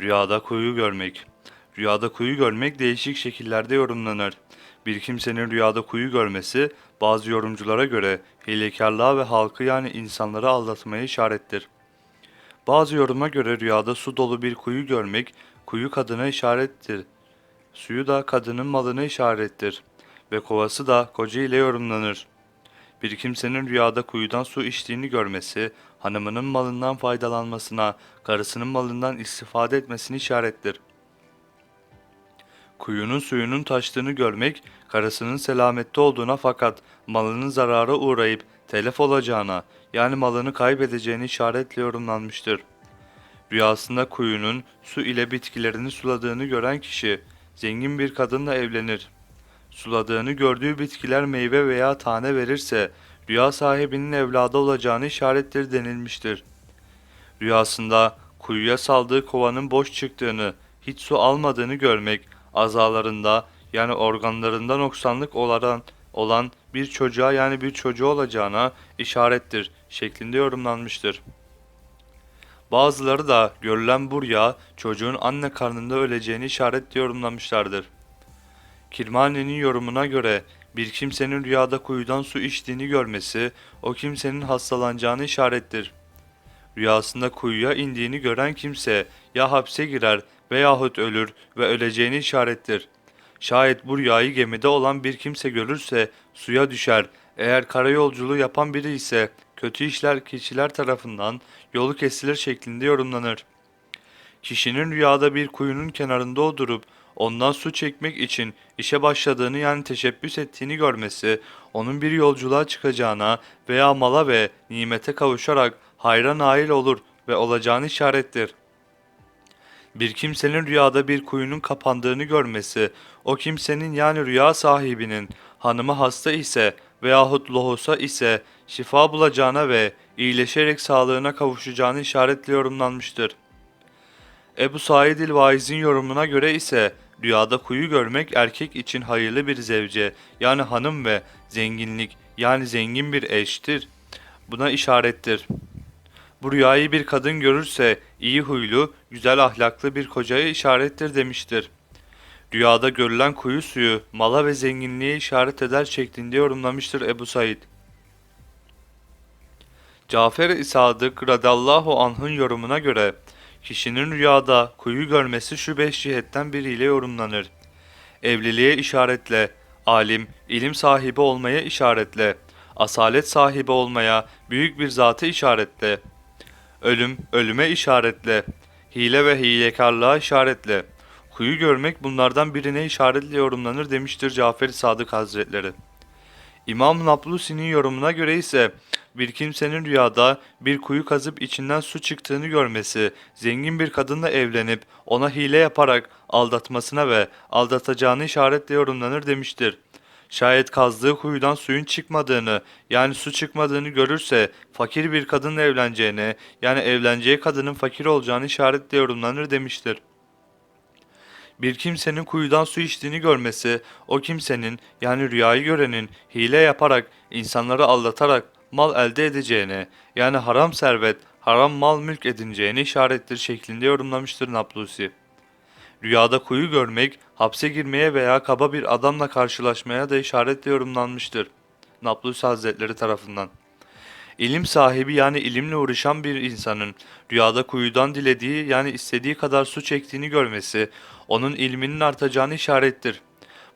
Rüyada kuyu görmek. Rüyada kuyu görmek değişik şekillerde yorumlanır. Bir kimsenin rüyada kuyu görmesi bazı yorumculara göre hilekarlığa ve halkı yani insanları aldatmaya işarettir. Bazı yoruma göre rüyada su dolu bir kuyu görmek kuyu kadına işarettir. Suyu da kadının malına işarettir ve kovası da koca ile yorumlanır. Bir kimsenin rüyada kuyudan su içtiğini görmesi, hanımının malından faydalanmasına, karısının malından istifade etmesini işarettir. Kuyunun suyunun taştığını görmek, karısının selamette olduğuna fakat malının zarara uğrayıp telef olacağına, yani malını kaybedeceğini işaretle yorumlanmıştır. Rüyasında kuyunun su ile bitkilerini suladığını gören kişi, zengin bir kadınla evlenir. Suladığını gördüğü bitkiler meyve veya tane verirse, rüya sahibinin evladı olacağını işarettir denilmiştir. Rüyasında kuyuya saldığı kovanın boş çıktığını, hiç su almadığını görmek, azalarında yani organlarında noksanlık olan, olan bir çocuğa yani bir çocuğu olacağına işarettir şeklinde yorumlanmıştır. Bazıları da görülen bu rüya çocuğun anne karnında öleceğini işaretle yorumlamışlardır. Kirmani'nin yorumuna göre bir kimsenin rüyada kuyudan su içtiğini görmesi o kimsenin hastalanacağını işarettir. Rüyasında kuyuya indiğini gören kimse ya hapse girer veyahut ölür ve öleceğini işarettir. Şayet bu rüyayı gemide olan bir kimse görürse suya düşer. Eğer karayolculuğu yapan biri ise kötü işler kişiler tarafından yolu kesilir şeklinde yorumlanır. Kişinin rüyada bir kuyunun kenarında oturup ondan su çekmek için işe başladığını yani teşebbüs ettiğini görmesi, onun bir yolculuğa çıkacağına veya mala ve nimete kavuşarak hayra nail olur ve olacağını işarettir. Bir kimsenin rüyada bir kuyunun kapandığını görmesi, o kimsenin yani rüya sahibinin hanımı hasta ise veyahut lohusa ise şifa bulacağına ve iyileşerek sağlığına kavuşacağını işaretle yorumlanmıştır. Ebu Said el-Vaiz'in yorumuna göre ise rüyada kuyu görmek erkek için hayırlı bir zevce yani hanım ve zenginlik yani zengin bir eştir. Buna işarettir. Bu rüyayı bir kadın görürse iyi huylu, güzel ahlaklı bir kocaya işarettir demiştir. Rüyada görülen kuyu suyu mala ve zenginliğe işaret eder şeklinde yorumlamıştır Ebu Said. Cafer-i Sadık radallahu anh'ın yorumuna göre kişinin rüyada kuyu görmesi şu beş cihetten biriyle yorumlanır. Evliliğe işaretle, alim, ilim sahibi olmaya işaretle, asalet sahibi olmaya, büyük bir zatı işaretle, ölüm, ölüme işaretle, hile ve hilekarlığa işaretle, kuyu görmek bunlardan birine işaretle yorumlanır demiştir Cafer-i Sadık Hazretleri. İmam Naplusi'nin yorumuna göre ise bir kimsenin rüyada bir kuyu kazıp içinden su çıktığını görmesi, zengin bir kadınla evlenip ona hile yaparak aldatmasına ve aldatacağını işaretle yorumlanır demiştir. Şayet kazdığı kuyudan suyun çıkmadığını yani su çıkmadığını görürse fakir bir kadınla evleneceğine yani evleneceği kadının fakir olacağını işaretle yorumlanır demiştir. Bir kimsenin kuyudan su içtiğini görmesi, o kimsenin yani rüyayı görenin hile yaparak, insanları aldatarak mal elde edeceğine, yani haram servet, haram mal mülk edineceğine işarettir şeklinde yorumlamıştır Naplusi. Rüyada kuyu görmek, hapse girmeye veya kaba bir adamla karşılaşmaya da işaretle yorumlanmıştır. Naplusi Hazretleri tarafından. İlim sahibi yani ilimle uğraşan bir insanın rüyada kuyudan dilediği yani istediği kadar su çektiğini görmesi onun ilminin artacağını işarettir.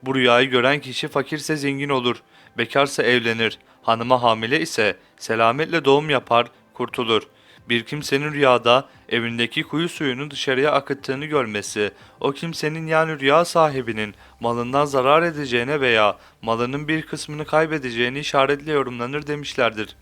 Bu rüyayı gören kişi fakirse zengin olur, bekarsa evlenir, hanıma hamile ise selametle doğum yapar, kurtulur. Bir kimsenin rüyada evindeki kuyu suyunu dışarıya akıttığını görmesi, o kimsenin yani rüya sahibinin malından zarar edeceğine veya malının bir kısmını kaybedeceğini işaretle yorumlanır demişlerdir.